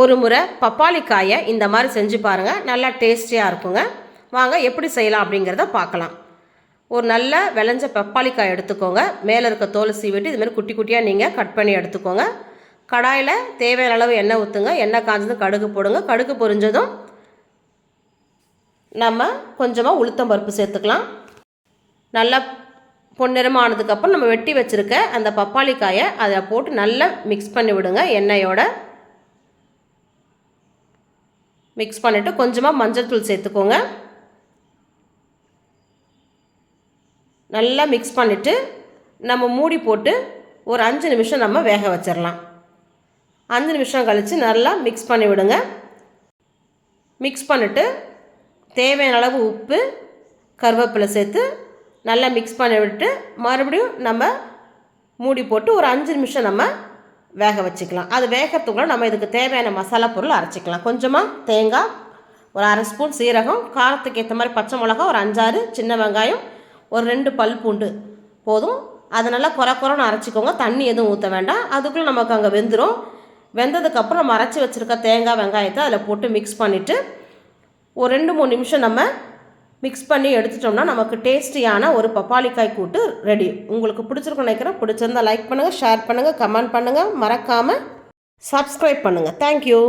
ஒரு முறை பப்பாளிக்காயை இந்த மாதிரி செஞ்சு பாருங்கள் நல்லா டேஸ்டியாக இருக்குங்க. வாங்க எப்படி செய்யலாம் அப்படிங்கிறத பார்க்கலாம். ஒரு நல்ல விளைஞ்ச பப்பாளிக்காய் எடுத்துக்கோங்க. மேலே இருக்க தோலை சீவிட்டு இதுமாரி குட்டி குட்டியாக நீங்கள் கட் பண்ணி எடுத்துக்கோங்க. கடாயில் தேவையான அளவு எண்ணெய் ஊற்றுங்க எண்ணெய் காஞ்சதும் கடுகு போடுங்க. கடுகு பொரிஞ்சதும் நம்ம கொஞ்சமாக உளுத்தம் பருப்பு சேர்த்துக்கலாம். நல்லா பொன்னிறமாக ஆனதுக்கப்புறம் நம்ம வெட்டி வச்சுருக்க அந்த பப்பாளிக்காயை அதை போட்டு நல்லா மிக்ஸ் பண்ணி விடுங்க எண்ணெயோட. மிக்ஸ் பண்ணிவிட்டு கொஞ்சமாக மஞ்சள் தூள் சேர்த்துக்கோங்க. நல்லா மிக்ஸ் பண்ணிவிட்டு நம்ம மூடி போட்டு ஒரு அஞ்சு நிமிஷம் நம்ம வேக வச்சிடலாம் அஞ்சு நிமிஷம் கழித்து நல்லா மிக்ஸ் பண்ணி விடுங்க. மிக்ஸ் பண்ணிவிட்டு தேவையான அளவு உப்பு கருவேப்பிலை சேர்த்து நல்லா மிக்ஸ் பண்ணி விட்டு மறுபடியும் நம்ம மூடி போட்டு ஒரு அஞ்சு நிமிஷம் நம்ம வேக வச்சுக்கலாம். அது வேகிறதுக்குள்ள நம்ம இதுக்கு தேவையான மசாலா பொருள் அரைச்சிக்கலாம். கொஞ்சமாக தேங்காய் ஒரு அரை ஸ்பூன் சீரகம் காரத்துக்கு ஏற்ற மாதிரி பச்சை மிளகா ஒரு அஞ்சாறு சின்ன வெங்காயம் ஒரு ரெண்டு பல் பூண்டு போதும். அதை நல்லா குறை குறைன்னு அரைச்சிக்கோங்க. தண்ணி எதுவும் ஊற்ற வேண்டாம். அதுக்குள்ளே நமக்கு அங்கே வெந்துடும் வெந்ததுக்கப்புறம் நம்ம அரைச்சி வச்சுருக்க தேங்காய் வெங்காயத்தை அதில் போட்டு மிக்ஸ் பண்ணிவிட்டு ஒரு ரெண்டு மூணு நிமிஷம் நம்ம மிக்ஸ் பண்ணி எடுத்துட்டோம்னா நமக்கு டேஸ்டியான ஒரு பப்பாளிக்காய் கூட்டு ரெடி உங்களுக்கு பிடிச்சிருக்கும் நினைக்கிறேன். பிடிச்சிருந்தா லைக் பண்ணுங்கள் ஷேர் பண்ணுங்கள் கமெண்ட் பண்ணுங்கள் மறக்காமல் சப்ஸ்கிரைப் பண்ணுங்கள் தேங்க்யூ